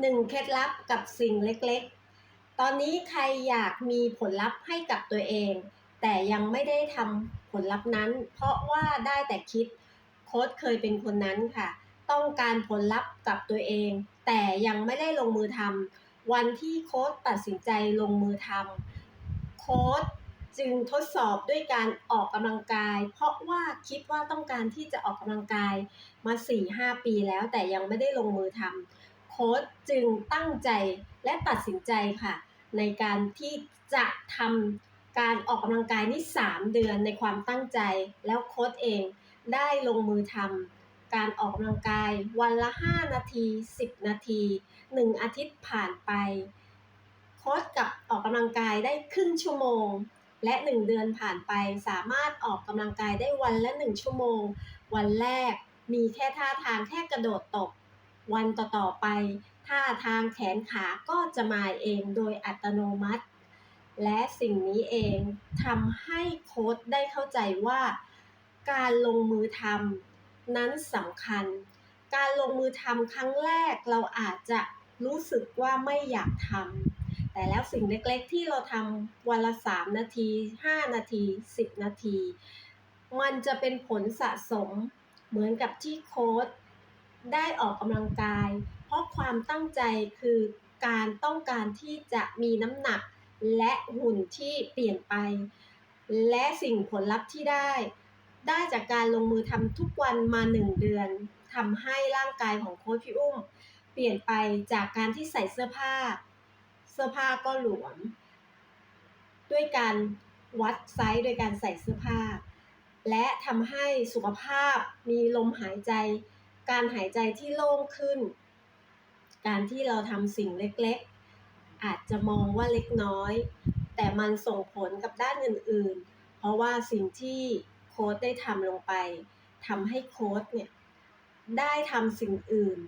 หนึ่งเคล็ดลับกับสิ่งเล็กๆ ตอนนี้ใครอยากมีผลลัพธ์ให้กับตัวเอง แต่ยังไม่ได้ทำผลลัพธ์นั้น เพราะว่าได้แต่คิด โค้ดเคยเป็นคนนั้นค่ะ ต้องการผลลัพธ์กับตัวเอง แต่ยังไม่ได้ลงมือทำวันที่โค้ดตัดสินใจลงมือทำโค้ดจึงทดสอบด้วยการออกกำลังกาย เพราะว่าคิดว่าต้องการที่จะออกกำลังกายมา 4-5 ปีแล้วแต่ยังไม่ได้ลงมือทำ ค้ดจึงตั้งใจและตัดสินใจค่ะ ในการที่จะทำการออกกำลังกายนี่3เดือนในความตั้งใจ แล้วโค้ดเองได้ลงมือทำการออกกำลังกายวันละ 5 นาที 10 นาที 1 อาทิตย์ผ่านไปโค้ดกับออกกำลังกายได้ครึ่งชั่วโมง และ 1 เดือนผ่านไปสามารถออกกำลังกายได้วันละ 1 ชั่วโมง วันแรกมีแค่ท่าทางแค่กระโดดตบ วันต่อๆไปท่าทางแขนขาก็จะมาเองโดยอัตโนมัติ และสิ่งนี้เองทำให้โค้ดได้เข้าใจว่า การลงมือทำนั้นสำคัญ การลงมือทำครั้งแรกเราอาจจะรู้สึกว่าไม่อยากทำแต่แล้วสิ่งเล็กๆ ที่เราทำวันละ 3 นาที 5 นาที 10 นาที มันจะเป็นผลสะสมเหมือนกับที่โค้ด ได้ออกกำลังกาย เพราะความตั้งใจคือการต้องการที่จะมีน้ำหนักและหุ่นที่เปลี่ยนไป และสิ่งผลลัพธ์ที่ได้ ได้จากการลงมือทำทุกวันมา1เดือนทำให้ร่างกายของโค้ชพี่อุ้ม เปลี่ยนไปจากการที่ใส่เสื้อผ้า เสื้อผ้าก็หลวม ด้วยการวัดไซส์โดยการใส่เสื้อผ้า และทำให้สุขภาพมีลมหายใจ การหายใจที่โล่งขึ้น การที่เราทำสิ่งเล็กๆ อาจจะมองว่าเล็กน้อย แต่มันส่งผลกับด้านอื่นๆ เพราะว่าสิ่งที่โค้ดได้ทำลงไปทำให้โค้ดเนี่ยได้ทำสิ่งอื่น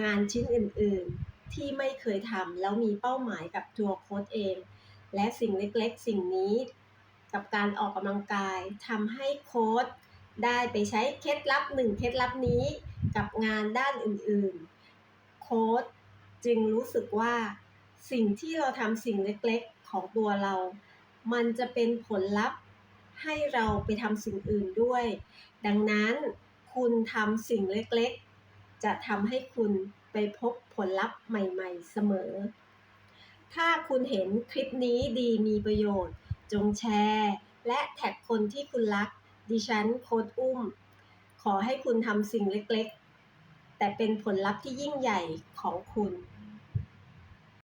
งานชิ้นอื่นๆ ที่ไม่เคยทำแล้วมีเป้าหมายกับตัวโค้ดเอง และสิ่งเล็กๆ สิ่งนี้ กับการออกกำลังกายทำให้โค้ด ได้ไปใช้เคล็ดลับหนึ่งเคล็ดลับนี้กับงานด้านอื่นๆ โค้ดจึงรู้สึกว่าสิ่งที่เราทำสิ่งเล็กๆของตัวเรา มันจะเป็นผลลัพธ์ให้เราไปทำสิ่งอื่นด้วย ดังนั้นคุณทำสิ่งเล็กๆ จะทำให้คุณไปพบผลลัพธ์ใหม่ๆ เสมอ ถ้าคุณเห็นคลิปนี้ดีมีประโยชน์ จงแชร์ และแท็กคนที่คุณรัก ดิฉันโค้ดอุ้ม ขอให้คุณทำสิ่งเล็กๆ แต่เป็นผลลัพธ์ที่ยิ่งใหญ่ของคุณ